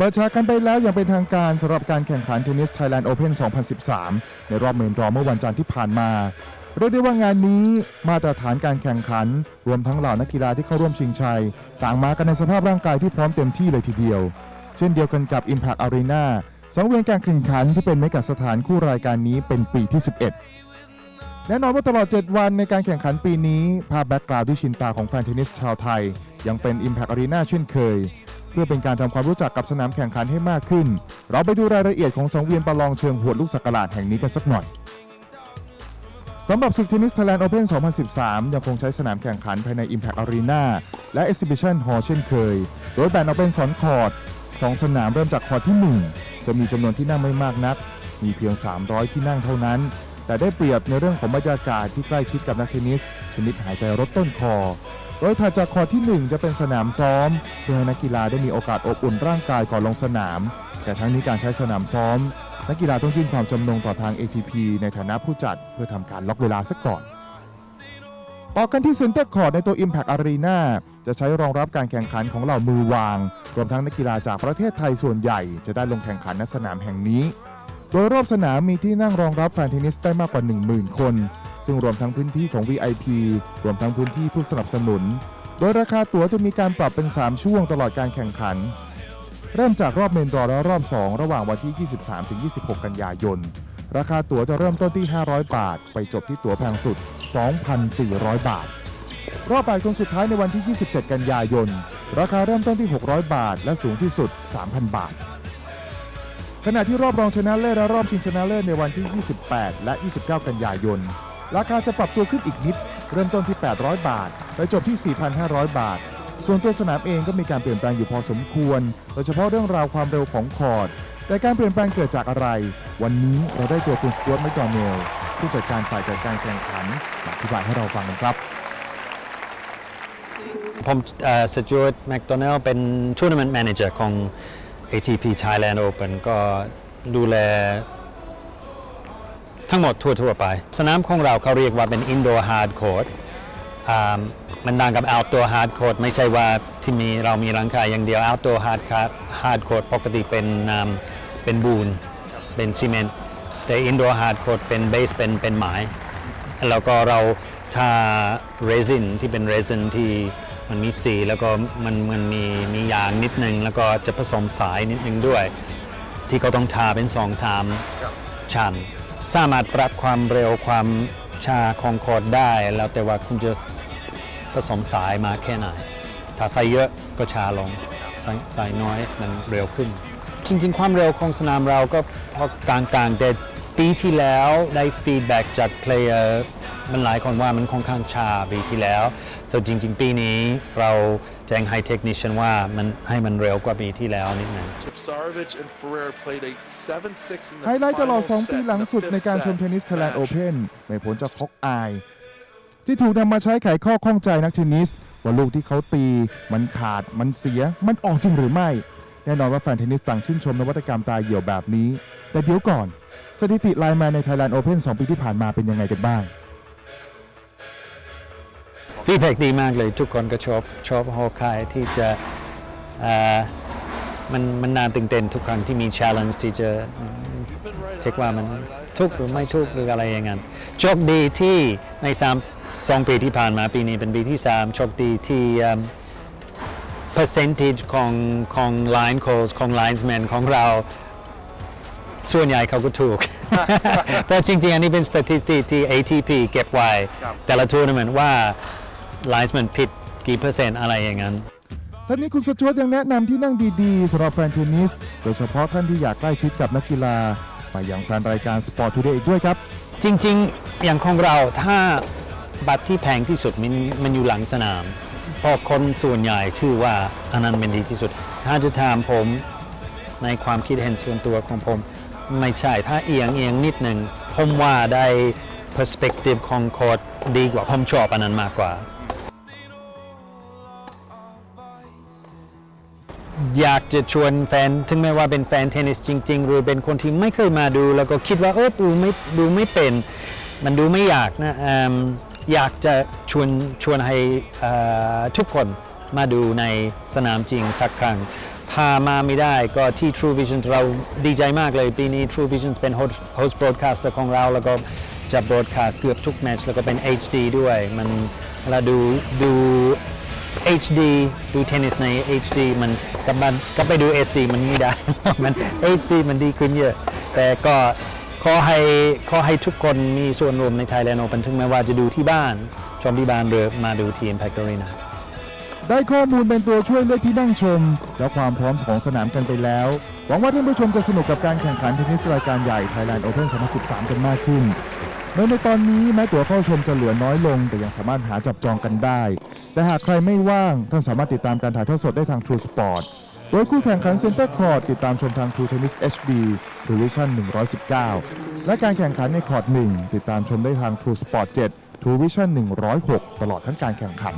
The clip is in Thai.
เปิดฉากกันไปแล้วอย่างเป็นทางการสำหรับการแข่งขันเทนนิส Thailand Open 2013 ในรอบเมนรอเมื่อวันจันทร์ที่ผ่านมาเรียกได้ว่างานนี้มาตรฐานการแข่งขัน รวมทั้งเหล่านักกีฬาที่เข้าร่วมชิงชัย ต่างมากันในสภาพร่างกายที่พร้อมเต็มที่เลยทีเดียว เช่นเดียวกันกับ Impact Arena สังเวียนการแข่งขันที่เป็นเมกะสถานคู่รายการนี้เป็นปีที่ 11 แน่นอนว่าตลอด 7 วันในการแข่งขันปีนี้ ภาพแบ็กกราวด์ที่ชินตาของแฟนเทนนิสชาวไทย ยังเป็น Impact Arena เช่นเคย เพื่อเป็นการทำความรู้จักกับสนามแข่งขันให้มากขึ้น เราไปดูรายละเอียดของสังเวียนประลองเชิงหวดลูกสักหลาดแห่งนี้กันสักหน่อยสำหรับศึกเทนนิส Thailand Open 2013 ยังคงใช้สนามแข่งขันภายใน Impact Arena และ Exhibition Hall เช่นเคย โดยแบ่งออกเป็น2คอร์ด2สนามเริ่มจากคอร์ดที่ 1 จะมีจำนวนที่นั่งไม่มากนัก มีเพียง 300 ที่นั่งเท่านั้น แต่ได้เปรียบในเรื่องของบรรยากาศที่ใกล้ชิดกับนักเทนนิส ชนิดหายใจรดต้นคอ โดยถัดจากคอร์ดที่ 1 จะเป็นสนามซ้อม เพื่อให้นักกีฬาได้มีโอกาสอบอุ่นร่างกายก่อนลงสนาม แต่ทั้งนี้การใช้สนามซ้อม นักกีฬาต้องยื่นความจำนงต่อทาง ATP ในฐานะผู้จัดเพื่อทำการล็อกเวลาซะก่อนต่อกันที่เซ็นเตอร์คอร์ดในตัว Impact Arena จะใช้รองรับการแข่งขันของเหล่ามือวาง รวมทั้งนักกีฬาจากประเทศไทยส่วนใหญ่ จะได้ลงแข่งขันณสนามแห่งนี้ โดยรอบสนามมีที่นั่งรองรับแฟนเทนนิสได้มากกว่า 10,000 คน ซึ่งรวมทั้งพื้นที่ของ VIP รวมทั้งพื้นที่ผู้สนับสนุน โดยราคาตั๋วจะมีการปรับเป็น 3 ช่วงตลอดการแข่งขัน เริ่มจากรอบเมนดรอและรอบ 2 ระหว่างวันที่ 23-26 กันยายน ราคาตั๋วจะเริ่มต้นที่ 500 บาท ไปจบที่ตั๋วแพงสุด 2,400 บาท รอบบ่ายคนสุดท้ายในวันที่ 27 กันยายน ราคาเริ่มต้นที่ 600 บาท และสูงที่สุด 3,000 บาทขณะที่รอบรองชนะเลิศและรอบชิงชนะเลิศในวันที่ 28 และ 29 กันยายน ราคาจะปรับตัวขึ้นอีกนิด เริ่มต้นที่ 800 บาท ไปจบที่ 4,500 บาท ส่วนตัวสนามเองก็มีการเปลี่ยนแปลงอยู่พอสมควร โดยเฉพาะเรื่องราวความเร็วของคอร์ด แต่การเปลี่ยนแปลงเกิดจากอะไร วันนี้เราได้ตัวคุณสตีวตแมคดอเนลผู้จัดการฝ่ายจัดการแข่งขันมาอธิบายให้เราฟังกันครับผมสจวตแมคโดนัลเป็นทัวร์นาเมนต์แมเนเจอร์ของ ATP Thailand Open ก็ดูแล ทั้งหมดทั่ว ๆ ไป สนามของเราเขาเรียกว่าเป็น Indoor Hard Court มันต่างกับ Outdoor Hard Court ไม่ใช่ว่าที่มีเรามีรังคาอย่างเดียว Outdoor Hard Court Hard Court ปกติเป็นน้ำเป็นบูนเป็นซีเมนต์แต่ Indoor Hard Court เป็นเบสเป็นเป็นไม้แล้วก็เราทาเรซินที่เป็นเรซินที่มันมีสีแล้วก็มันมันมีมียางนิดนึง แล้วก็จะผสมสายนิดนึงด้วย ที่เขาต้องทาเป็นสองสามชั้น สามารถปรับความเร็วความชาของคอร์ดได้ แล้วแต่ว่าคุณจะผสมสายมาแค่ไหน ถ้าใส่เยอะก็ชาลงใส่ใส่น้อยมันเร็วขึ้น จริง ๆ ความเร็วของสนามเราก็พอกลางๆแต่ปีที่แล้วได้ฟีดแบ็จากเพลเยอร์ มันหลายคนว่ามันค่อนข้างชาปีที่แล้ว so จริง ๆ ปีนี้เราแจ้งให้เทคนิชชันว่ามันให้มันเร็วกว่าปีที่แล้วนิดหนึง Tipsarevic and Ferrer played a 7-6 in the ไฮไลท์ตลอด final 2ปี set หลัง in the สุดใน fifth การชม set เทนนิส Thailand match. Open ไม่พ้นจากฮอกอาย ที่ถูกนำมาใช้ไขข้อข้องใจนักเทนนิส ว่าลูกที่เขาตี มันขาดมันเสียมันออกจริงหรือไม่ แน่นอนว่าแฟนเทนนิสต่างชื่นชมนวัตกรรมตาเหี่ยวแบบนี้ แต่เดี๋ยวก่อน สถิติไลน์แมนใน Thailand Open 2 ปีที่ผ่านมาเป็นยังไงกันบ้าง ฟีดแบ็กดีมากเลยทุกคนก็ชอบชอบฮอคายที่จะเอ่อมันมันน่าตื่นเต้นทุกครั้งที่มี challenge ที่จะเช็คว่ามันทุกหรือไม่ทุกหรืออะไรอย่างนั้นโชคดีที่ในสามสองปีที่ผ่านมาปีนี้เป็นปีที่สามโชคดีที่เอิ่ม percentage ของของ line calls ของ linesman ของเรา ส่วนใหญ่เขาก็ถูก แต่จริงๆ อันนี้เป็นสถิติที่ ATP เก็บไว้แต่ละทัวร์นาเมนต์ว่า linesman ผิดกี่เปอร์เซ็นต์อะไรอย่างนั้นท่านนี้คุณสจวตยังแนะนำที่นั่งดีๆสำหรับแฟนเทนนิส โดยเฉพาะท่านที่อยากใกล้ชิดกับนักกีฬาไปยังแฟนรายการ Sport Today อีกด้วยครับ จริงๆ อย่างของเราถ้าบัตรที่แพงที่สุดมันมันอยู่หลังสนามเพราะคนส่วนใหญ่ชื่อว่าอันนั้นเป็นดีที่สุด ถ้าจะถามผมในความคิดเห็นส่วนตัวของผม ไม่ใช่ถ้าเอียงเอียงนิดหนึ่งผมว่าได้ perspective ของโค้ดดีกว่าผมชอบอันนั้นมากกว่า อยากจะชวนแฟนถึงแม้ว่าเป็นแฟนเทนนิสจริง ๆ หรือเป็นคนที่ไม่เคยมาดู แล้วก็คิดว่าเออดูไม่ดูไม่เป็น มันดูไม่อยากนะออยากจะชวนชวนให้ทุกคนมาดูในสนามจริงสักครั้ง ถ้ามาไม่ได้ก็ที่ True Vision เราดีใจมากเลย ปีนี้ True Vision เป็น host broadcaster ของเรา แล้วก็จะ broadcast เกือบทุกแมตช์แล้วก็เป็น HD ด้วย มันเราดูดู HD ดูเทนนิสใน HD มันกับมันก็ไปดู SD มันไม่ได้ มัน HD มันดีขึ้นเยอะ แต่ก็ขอให้ขอให้ทุกคนมีส่วนร่วมใน Thailand Open ถึงแม้ว่าจะดูที่บ้านชมที่บ้านหรือมาดูที่ Impact Arena ได้ข้อมูลเป็นตัวช่วยเลือกที่นั่งชมและความพร้อมของสนามกันไปแล้ว หวังว่าท่านผู้ชมจะสนุกกับการแข่งขันเทนนิสรายการใหญ่ Thailand Open 2013 กันมากขึ้น แม้ในตอนนี้แม้ตั๋วเข้าชมจะเหลือน้อยลง แต่ยังสามารถหาจับจองกันได้ แต่หากใครไม่ว่างท่านสามารถติดตามการถ่ายทอดสดได้ทาง True Sport โดยคู่แข่งขันเซ็นเตอร์คอร์ดติดตามชมทาง True Tennis HD Division 119 และการแข่งขันในคอร์ด1ติดตามชมได้ทาง True Sport 7 True Vision 106 ตลอดทั้งการแข่งขัน